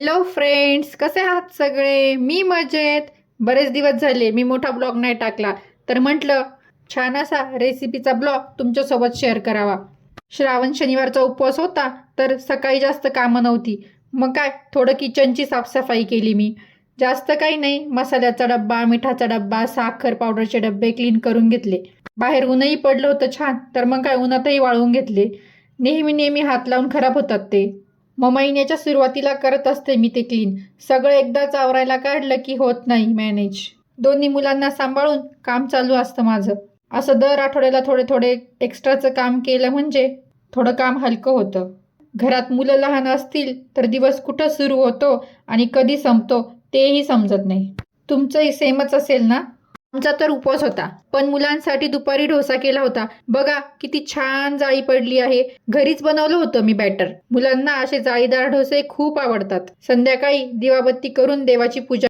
Hello friends कसे आहात सगळे? मी मजेत. बरेच दिवस झाले मी मोठा ब्लॉग नाही टाकला. तर म्हटलं छान असा रेसिपीचा ब्लॉग तुमच्यासोबत शेअर करावा. श्रावण शनिवारचा उपवास होता तर सकाळी जास्त कामं नव्हती. मग काय थोडं किचनची साफसफाई केली मी. जास्त काही नाही मसाल्याचा डब्बा मिठाचा डब्बा साखर पावडरचे डब्बे क्लीन करून घेतले. बाहेर ऊनही पडलं होतं छान तर मग काय उन्हातही वाळवून घेतले. नेहमी नेहमी हात लावून खराब होतात ते. मग महिन्याच्या सुरुवातीला करत असते मी ते क्लीन सगळं एकदाच आवरायला काढलं की होत नाही मॅनेज दोन्ही मुलांना सांभाळून काम चालू असतं माझं. असं दर आठवड्याला थोडे थोडे एक्स्ट्राचं काम केलं म्हणजे थोडं काम हलकं होतं. घरात मुलं लहान असतील तर दिवस कुठं सुरू होतो आणि कधी संपतो तेही समजत नाही. तुमचंही सेमच असेल ना? आमचा तर उपवास होता पण मुलांसाठी दुपारी डोसा केला होता. बघा किती छान जाळी पडली आहे. घरीच बनवलं होतं मी बॅटर. मुलांना असे जाळीदार डोसे खूप आवडतात. संध्याकाळी दिवाबत्ती करून देवाची पूजा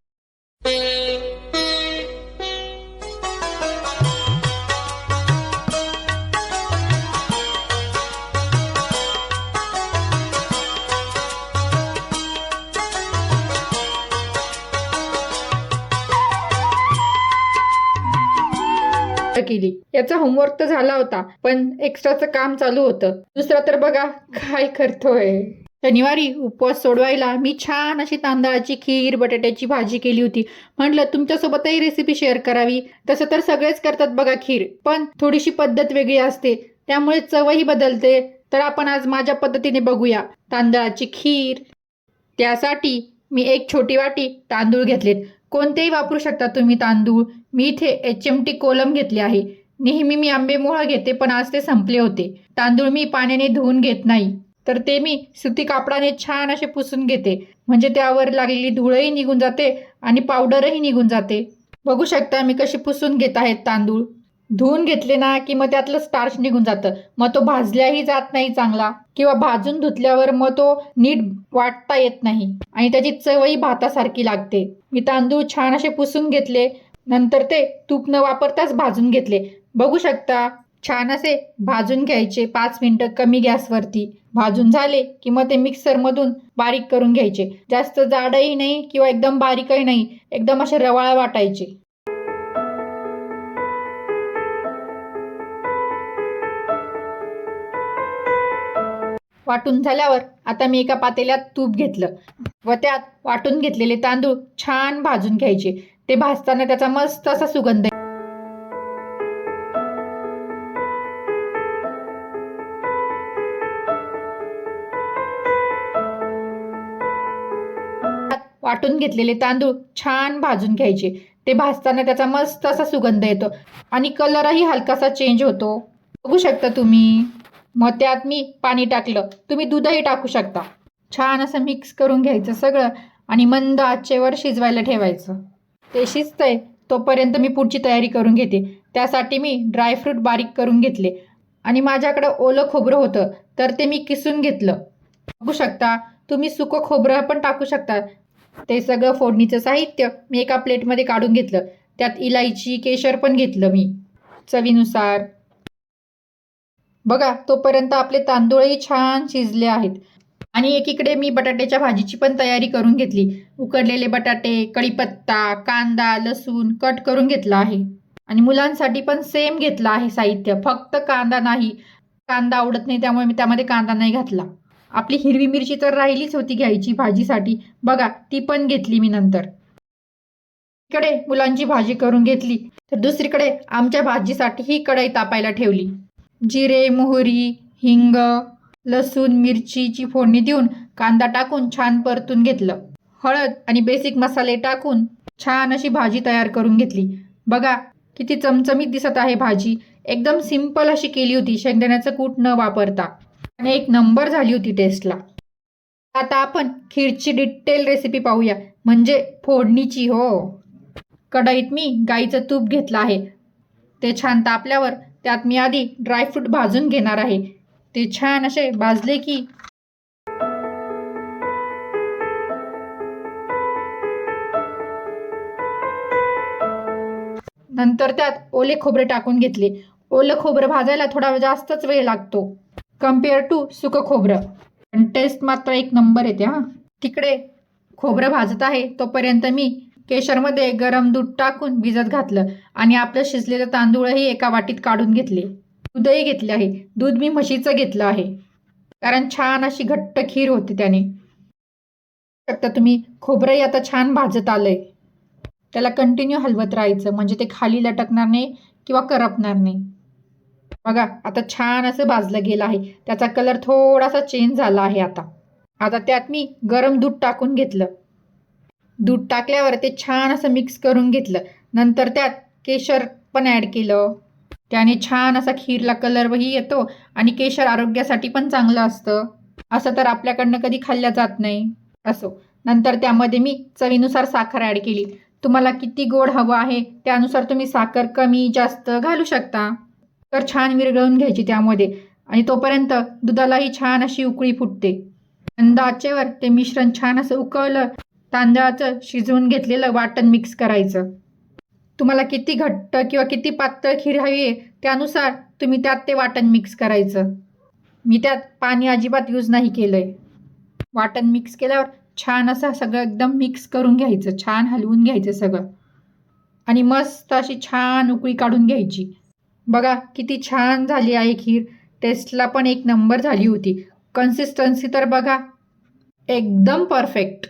केली. याचा होमवर्क तर झाला होता पण एक्स्ट्राचं काम चालू होतं. दुसरं तर बघा काय करतोय. शनिवारी उपवास सोडवायला मी छान अशी तांदळाची खीर बटाट्याची भाजी केली होती. म्हटलं तुमच्यासोबतही रेसिपी शेअर करावी. तसं तर सगळेच करतात बघा खीर पण थोडीशी पद्धत वेगळी असते. त्यामुळे चवही बदलते. तर आपण आज माझ्या पद्धतीने बघूया. तांदळाची खीर. त्यासाठी मी एक छोटी वाटी तांदूळ घेतलेत. कोणतेही वापरू शकता तुम्ही तांदूळ. मी इथे एच एम टी कोलम घेतले आहे. नेहमी मी आंबेमुळं घेते पण आज ते संपले होते. तांदूळ मी पाण्याने धुवून घेत नाही. तर ते मी सुती कापडाने छान असे पुसून घेते. म्हणजे त्यावर लागलेली धुळही निघून जाते आणि पावडरही निघून जाते. बघू शकता मी कशी पुसून घेत आहेत तांदूळ. धुवून घेतले ना की मग त्यातलं स्टार्च निघून जातं. मग तो भाजल्याही जात नाही चांगला. किंवा भाजून धुतल्यावर मग तो नीट वाटता येत नाही. आणि त्याची चवही भातासारखी लागते. मी तांदूळ छान असे पुसून घेतले. नंतर ते तूप न वापरताच भाजून घेतले. बघू शकता छान असे भाजून घ्यायचे पाच मिनिटं कमी गॅसवरती. भाजून झाले की मग ते मिक्सरमधून बारीक करून घ्यायचे. जास्त जाडही नाही किंवा एकदम बारीकही नाही एकदम असे रवाळा वाटायचे. वाटून झाल्यावर आता मी एका पातेल्यात तूप घेतलं. व त्यात वाटून घेतलेले तांदूळ छान भाजून घ्यायचे. ते भाजताना त्याचा मस्त असा सुगंध वाटून घेतलेले तांदूळ छान भाजून घ्यायचे. ते भाजताना त्याचा मस्त असा सुगंध येतो. आणि कलरही हलकासा चेंज होतो. बघू शकता तुम्ही. मग त्यात मी पाणी टाकलं. तुम्ही दूधही टाकू शकता. छान असं मिक्स करून घ्यायचं सगळं आणि मंद आचेवर शिजवायला ठेवायचं. ते शिजतंय तोपर्यंत मी पुढची तयारी करून घेते. त्यासाठी मी ड्रायफ्रूट बारीक करून घेतले. आणि माझ्याकडं ओलं खोबरं होतं तर ते मी किसून घेतलं. बघू शकता तुम्ही सुकं खोबरं पण टाकू शकता. ते सगळं फोडणीचं साहित्य मी एका प्लेटमध्ये काढून घेतलं. त्यात इलायची केशर पण घेतलं मी चवीनुसार. बघा तोपर्यंत आपले तांदूळही छान शिजले आहेत. आणि एकीकडे मी बटाट्याच्या भाजीची पण तयारी करून घेतली. उकडलेले बटाटे कढीपत्ता कांदा लसूण कट करून घेतला आहे. आणि मुलांसाठी पण सेम घेतला आहे साहित्य. फक्त कांदा नाही. कांदा आवडत नाही त्यामुळे मी त्यामध्ये कांदा नाही घातला. आपली हिरवी मिरची तर राहिलीच होती घ्यायची भाजीसाठी. बघा ती पण घेतली मी नंतर. इकडे मुलांची भाजी करून घेतली. तर दुसरीकडे आमच्या भाजीसाठी ही कढई तापायला ठेवली. जिरे मोहरी हिंग लसूण मिरचीची फोडणी देऊन कांदा टाकून छान परतून घेतलं. हळद आणि बेसिक मसाले टाकून छान अशी भाजी तयार करून घेतली. बघा किती चमचमीत दिसत आहे भाजी. एकदम सिंपल अशी केली होती. शेंगदाण्याचं कूट न वापरता. आणि एक नंबर झाली होती टेस्टला आता आपण खीरची डिटेल रेसिपी पाहूया. म्हणजे फोडणीची हो. कढईत मी गाईचं तूप घेतलं आहे. ते छान तापल्यावर त्यात मी आधी ड्रायफ्रूट भाजून घेणार आहे. ते छान असे भाजले की नंतर त्यात ओले खोबरे टाकून घेतले. ओलं खोबरं भाजायला थोडा जास्तच वेळ लागतो. कंपेअर टू सुकं खोबरं. पण टेस्ट मात्र एक नंबर येते हां. तिकडे खोबरं भाजत आहे तोपर्यंत मी केशरमध्ये गरम दूध टाकून भिजत घातलं आणि आपलं शिजलेलं तांदूळही एका वाटीत काढून घेतले. दूधही घेतले आहे. दूध मी म्हशीचं घेतलं आहे. कारण छान अशी घट्ट खीर होते त्याने. शकता तुम्ही? खोबरंही आता छान भाजत आलंय. त्याला कंटिन्यू हलवत राहायचं. म्हणजे ते खाली लटकणार नाही किंवा करपणार नाही. बघा आता छान असं भाजलं गेलं आहे. त्याचा कलर थोडासा चेंज झाला आहे आता. आता त्यात मी गरम दूध टाकून घेतलं. दूध टाकल्यावर ते छान असं मिक्स करून घेतलं. नंतर त्यात केशर पण ॲड केलं. त्याने छान असा खीरला कलरही येतो आणि केशर आरोग्यासाठी पण चांगलं असतं. असं तर आपल्याकडनं कधी खाल्ल्या जात नाही. असो नंतर त्यामध्ये मी चवीनुसार साखर ॲड केली. तुम्हाला किती गोड हवं आहे त्यानुसार तुम्ही साखर कमी जास्त घालू शकता. तर छान विरघळून घ्यायची त्यामध्ये आणि तोपर्यंत दुधालाही छान अशी उकळी फुटते. मंद आचेवर ते मिश्रण छान असं उकळलं तांदळाचं शिजवून घेतलेलं वाटण मिक्स करायचं. तुम्हाला किती घट्ट किंवा किती पातळ खीर हवी आहे त्यानुसार तुम्ही त्यात ते वाटण मिक्स करायचं. मी त्यात पाणी अजिबात यूज नाही केलं आहे वाटण मिक्स केल्यावर छान असं सगळं एकदम मिक्स करून घ्यायचं छान हलवून घ्यायचं सगळं. आणि मस्त अशी छान उकळी काढून घ्यायची. बघा किती छान झाली आहे खीर. टेस्टला पण एक नंबर झाली होती. कन्सिस्टन्सी तर बघा एकदम परफेक्ट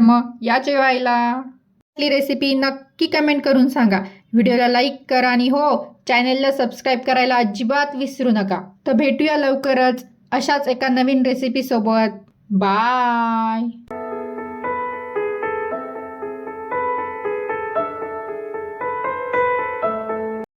मग या जेवायला रेसिपी नक्की कमेंट करून सांगा. व्हिडिओला लाईक करा आणि हो चॅनेलला सबस्क्राईब करायला अजिबात विसरू नका. तर भेटूया लवकरच अशाच एका नवीन रेसिपीसोबत बाय